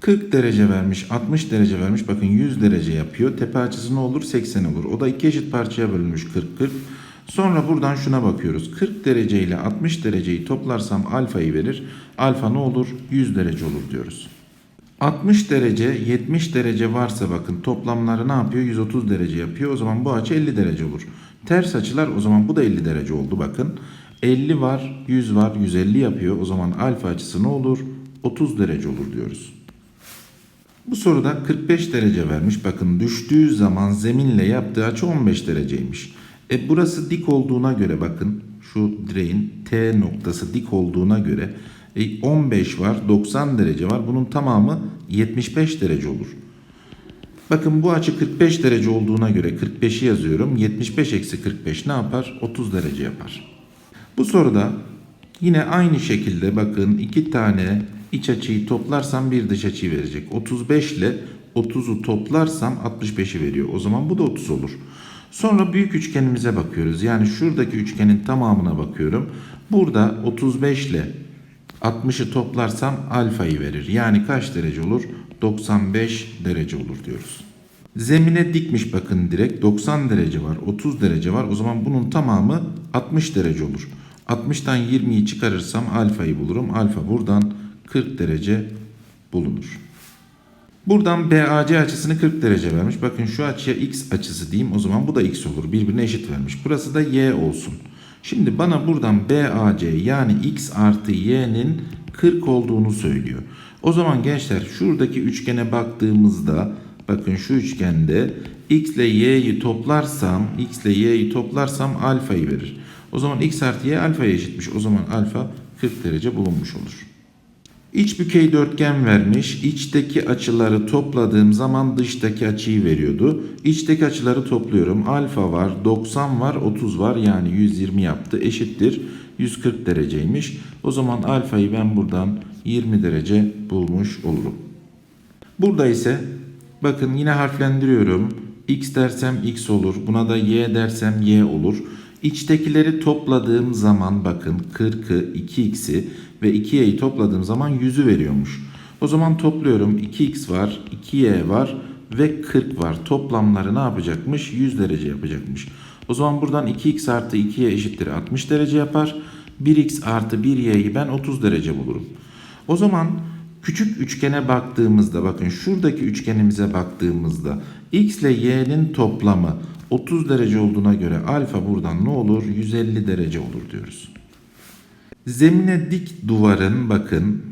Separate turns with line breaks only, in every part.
40 derece vermiş, 60 derece vermiş. Bakın 100 derece yapıyor. Tepe açısı ne olur? 80 olur. O da iki eşit parçaya bölünmüş 40-40. Sonra buradan şuna bakıyoruz. 40 derece ile 60 dereceyi toplarsam alfayı verir. Alfa ne olur? 100 derece olur diyoruz. 60 derece, 70 derece varsa bakın toplamları ne yapıyor? 130 derece yapıyor. O zaman bu açı 50 derece olur. Ters açılar o zaman bu da 50 derece oldu bakın. 50 var, 100 var, 150 yapıyor. O zaman alfa açısı ne olur? 30 derece olur diyoruz. Bu soruda 45 derece vermiş. Bakın düştüğü zaman zeminle yaptığı açı 15 dereceymiş. E burası dik olduğuna göre bakın şu direğin T noktası dik olduğuna göre e 15 var 90 derece var. Bunun tamamı 75 derece olur. Bakın bu açı 45 derece olduğuna göre 45'i yazıyorum. 75 eksi 45 ne yapar? 30 derece yapar. Bu soruda yine aynı şekilde bakın iki tane iç açıyı toplarsam bir dış açıyı verecek. 35 ile 30'u toplarsam 65'i veriyor. O zaman bu da 30 olur. Sonra büyük üçgenimize bakıyoruz. Yani şuradaki üçgenin tamamına bakıyorum. Burada 35 ile 60'ı toplarsam alfayı verir. Yani kaç derece olur? 95 derece olur diyoruz. Zemine dikmiş bakın direkt 90 derece var 30 derece var o zaman bunun tamamı 60 derece olur. 60'tan 20'yi çıkarırsam alfayı bulurum. Alfa buradan 40 derece bulunur. Buradan BAC açısını 40 derece vermiş. Bakın şu açıya x açısı diyeyim. O zaman bu da x olur. Birbirine eşit vermiş. Burası da y olsun. Şimdi bana buradan BAC yani x artı y'nin 40 olduğunu söylüyor. O zaman gençler şuradaki üçgene baktığımızda bakın şu üçgende x ile y'yi toplarsam x ile y'yi toplarsam alfayı verir. O zaman x artı y alfaya eşitmiş. O zaman alfa 40 derece bulunmuş olur. İç bükey dörtgen vermiş. İçteki açıları topladığım zaman dıştaki açıyı veriyordu. İçteki açıları topluyorum. Alfa var, 90 var, 30 var. Yani 120 yaptı. Eşittir. 140 dereceymiş. O zaman alfayı ben buradan 20 derece bulmuş olurum. Burada ise bakın yine harflendiriyorum. X dersem X olur. Buna da Y dersem Y olur. İçtekileri topladığım zaman bakın 40'ı, 2x'i ve 2y'yi topladığım zaman 100'ü veriyormuş. O zaman topluyorum 2x var, 2y var ve 40 var. Toplamları ne yapacakmış? 100 derece yapacakmış. O zaman buradan 2x artı 2y eşittir 60 derece yapar. 1x artı 1y'yi ben 30 derece bulurum. O zaman küçük üçgene baktığımızda bakın şuradaki üçgenimize baktığımızda x ile y'nin toplamı 30 derece olduğuna göre alfa buradan ne olur? 150 derece olur diyoruz. Zemine dik duvarın bakın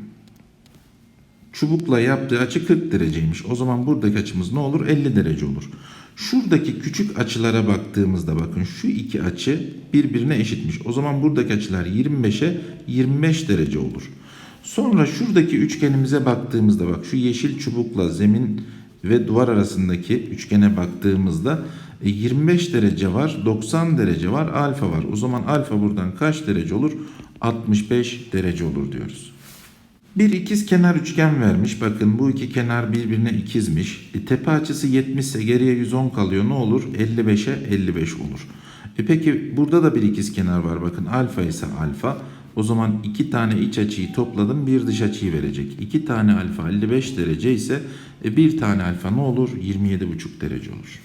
çubukla yaptığı açı 40 dereceymiş. O zaman buradaki açımız ne olur? 50 derece olur. Şuradaki küçük açılara baktığımızda bakın şu iki açı birbirine eşitmiş. O zaman buradaki açılar 25'e 25 derece olur. Sonra şuradaki üçgenimize baktığımızda bak şu yeşil çubukla zemin ve duvar arasındaki üçgene baktığımızda e, 25 derece var, 90 derece var, alfa var. O zaman alfa buradan kaç derece olur? 65 derece olur diyoruz. Bir ikiz kenar üçgen vermiş. Bakın bu iki kenar birbirine ikizmiş. E, tepe açısı 70 ise geriye 110 kalıyor. Ne olur? 55'e 55 olur. E peki burada da bir ikiz kenar var. Bakın alfa ise alfa. O zaman iki tane iç açıyı topladım bir dış açıyı verecek. İki tane alfa 55 derece ise e, bir tane alfa ne olur? 27,5 derece olur.